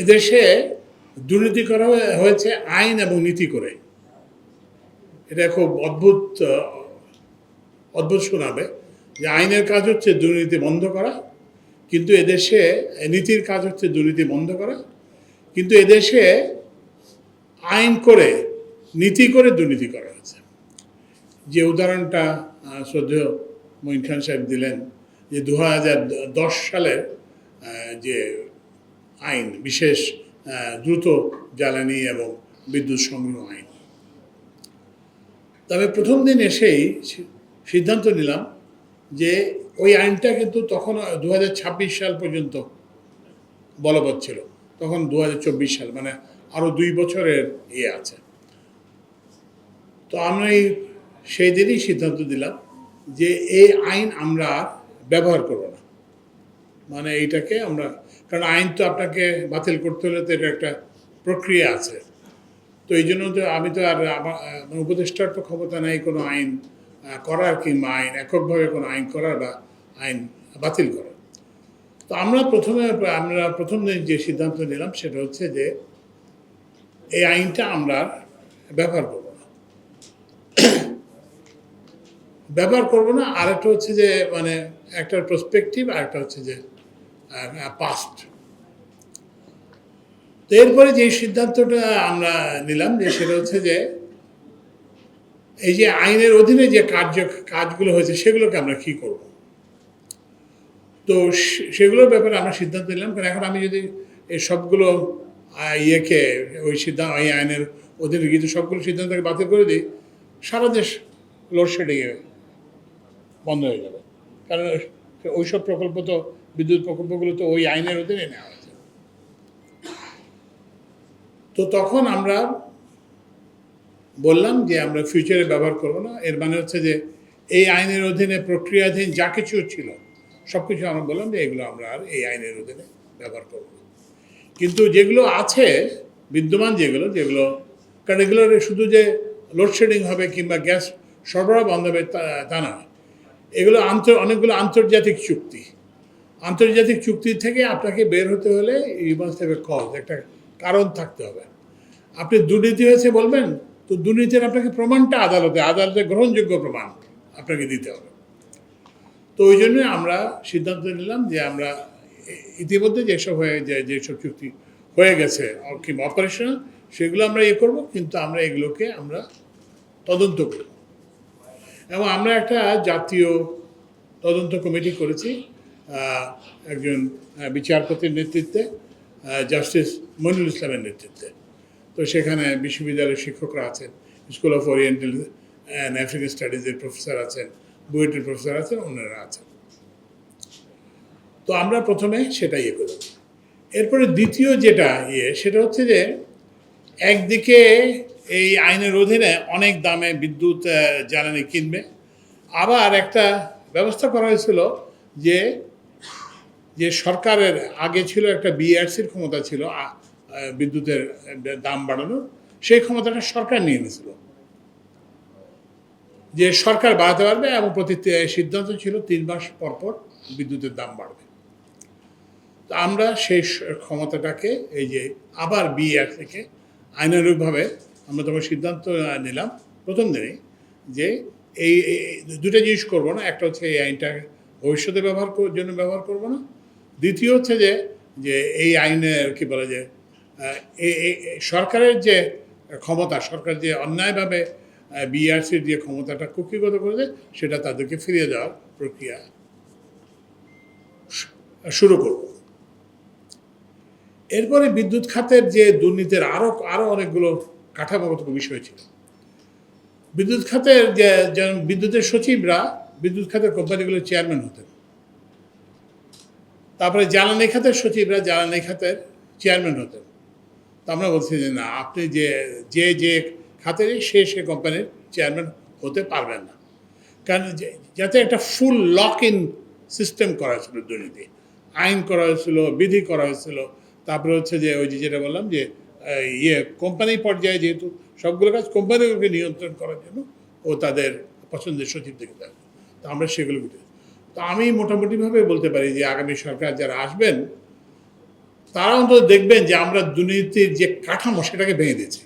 এদেশে দুর্নীতি করা হয়েছে আইন এবং নীতি করে। এটা খুব অদ্ভুত অদ্ভুত শোনাবে যে আইনের কাজ হচ্ছে দুর্নীতি বন্ধ করা, কিন্তু এদেশে, নীতির কাজ হচ্ছে দুর্নীতি বন্ধ করা, কিন্তু এদেশে আইন করে, নীতি করে দুর্নীতি করা হয়েছে। যে উদাহরণটা শ্রদ্ধেয় মঈন খান সাহেব দিলেন যে দু সালের যে আইন, বিশেষ দ্রুত জ্বালানি এবং বিদ্যুৎ সংগ্রহ আইন। তবে প্রথম দিন এসেই সিদ্ধান্ত নিলাম যে ওই আইনটা কিন্তু তখন দু হাজার ছাব্বিশ সাল পর্যন্ত বলবৎ ছিল। তখন দু হাজার চব্বিশ সাল মানে আরও দুই বছরের ইয়ে আছে। তো এই সেই দিনই সিদ্ধান্ত দিলাম যে এই আইন আমরা ব্যবহার করব না। মানে এইটাকে আমরা, কারণ আইন তো আপনাকে বাতিল করতে হলে তো এটা একটা প্রক্রিয়া আছে। তো এই জন্য তো আমি তো আর আমার আমার উপদেষ্টার তো ক্ষমতা নেই কোনো আইন করার কিংবা আইন, এককভাবে কোনো আইন করার বা আইন বাতিল করার। তো আমরা প্রথমে, আমরা প্রথম দিন যে সিদ্ধান্ত নিলাম সেটা হচ্ছে যে এই আইনটা আমরা ব্যবহার করব না। ব্যবহার করব না আর একটা হচ্ছে যে মানে একটা প্রসপেক্টিভ আর একটা হচ্ছে যে পাস্ট তো এরপরে যে সিদ্ধান্তটা আমরা নিলাম, যে সেটা হচ্ছে যে এই যে আইনের অধীনে যে কার্য, কাজগুলো হয়েছে, সেগুলোকে আমরা কি করব? তো সেগুলোর ব্যাপারে আমরা সিদ্ধান্ত নিলাম, কারণ এখন আমি যদি এই সবগুলো ইয়েকে, ওই সিদ্ধান্ত ওই আইনের অধীনে কিন্তু সবগুলো সিদ্ধান্তকে বাতিল করে দিই, সারা দেশ লোডশেডিংয়ে বন্ধ হয়ে যাবে। কারণ ওইসব প্রকল্প তো বিদ্যুৎ প্রকল্পগুলো তো ওই আইনের অধীনে নেওয়া হয়েছে। তো তখন আমরা বললাম যে আমরা ফিউচারে ব্যবহার করব না। এর মানে হচ্ছে যে এই আইনের অধীনে প্রক্রিয়াধীন যা কিছু ছিল সব কিছু আমরা বললাম যে এগুলো আমরা আর এই আইনের অধীনে ব্যবহার করব কিন্তু যেগুলো আছে, বিদ্যমান যেগুলো যেগুলো কারণ এগুলো শুধু যে লোডশেডিং হবে কিংবা গ্যাস সরবরাহ বন্ধ হবে তা- না এগুলো আন্তর, অনেকগুলো আন্তর্জাতিক চুক্তি। আন্তর্জাতিক চুক্তি থেকে আপনাকে বের হতে হলে you must have a cause একটা কারণ থাকতে হবে। আপনি দুর্নীতি হয়েছে বলবেন, তো দুর্নীতির আপনাকে প্রমাণটা আদালতে আদালতে গ্রহণযোগ্য প্রমাণ আপনাকে দিতে হবে। তো ওই জন্য আমরা সিদ্ধান্ত নিলাম যে আমরা ইতিমধ্যে যেসব হয়ে যে যেসব চুক্তি হয়ে গেছে, কিংবা অপারেশনাল সেগুলো আমরা ইয়ে করব, কিন্তু আমরা এগুলোকে আমরা তদন্ত করব। এবং আমরা একটা জাতীয় তদন্ত কমিটি করেছি একজন বিচারপতির নেতৃত্বে জাস্টিস মনিরুল ইসলামের নেতৃত্বে। তো সেখানে বিশ্ববিদ্যালয়ের শিক্ষকরা আছেন, school of oriental and African স্টাডিজের professor আছেন, বুয়েটের প্রফেসর আছেন অন্যরা আছেন। তো আমরা প্রথমে সেটা ইয়ে করি এরপরে দ্বিতীয় যেটা ইয়ে সেটা হচ্ছে যে একদিকে এই আইনের অধীনে অনেক দামে বিদ্যুৎ জ্বালানি কিনবে। আবার একটা ব্যবস্থা করা হয়েছিল যে যে সরকারের আগে ছিল একটা বিআরসির ক্ষমতা ছিল বিদ্যুতের দাম বাড়ানোর, সেই ক্ষমতাটা সরকার নিয়ে নিয়েছিল। যে সরকার বাড়াতে পারবে এবং প্রতি সিদ্ধান্ত ছিল তিন মাস পর পর বিদ্যুতের দাম বাড়বে। তো আমরা সেই ক্ষমতাটাকে, এই যে আবার বিআর থেকে আইনানুগভাবে আমরা তখন সিদ্ধান্ত নিলাম প্রথম দিনে যে এই দুটো জিনিস করব না। একটা হচ্ছে এই আইনটা ভবিষ্যতে ব্যবহার জন্য ব্যবহার করব না। দ্বিতীয় হচ্ছে যে যে এই আইনে কি বলে যে সরকারের যে ক্ষমতা, সরকার যে অন্যায়ভাবে বিআরসির যে ক্ষমতাটা কুক্ষিগত করেছে, সেটা তাদেরকে ফিরিয়ে দেওয়ার প্রক্রিয়া শুরু করব। এরপরে বিদ্যুৎ খাতের যে দুর্নীতির আরও আরও অনেকগুলো কাঠামোগত বিষয় ছিল। বিদ্যুৎ খাতের যে বিদ্যুতের সচিবরা, বিদ্যুৎ খাতের কোম্পানিগুলোর চেয়ারম্যান হতেন। তারপরে জ্বালানি খাতের সচিবরা জ্বালানি খাতের চেয়ারম্যান হতেন। তো আমরা বলছি যে না, আপনি যে যে যে খাতের সে সে কোম্পানির চেয়ারম্যান হতে পারবেন না। কারণ যাতে একটা ফুল লক ইন সিস্টেম করা হয়েছিল দুর্নীতি, আইন করা হয়েছিল, বিধি করা হয়েছিল, তারপরে হচ্ছে যে ওই যে যেটা বললাম যে ইয়ে কোম্পানি পর্যায়ে যেহেতু সবগুলো কাজ কোম্পানিগুলোকে নিয়ন্ত্রণ করার জন্য ও তাদের পছন্দের সচিব থেকে তো আমরা সেগুলো বুঝি তো আমি মোটামুটিভাবে বলতে পারি যে আগামী সরকার যারা আসবেন, তারা অন্তত দেখবেন যে আমরা দুর্নীতির যে কাঠামো, সেটাকে ভেঙে দিয়েছি।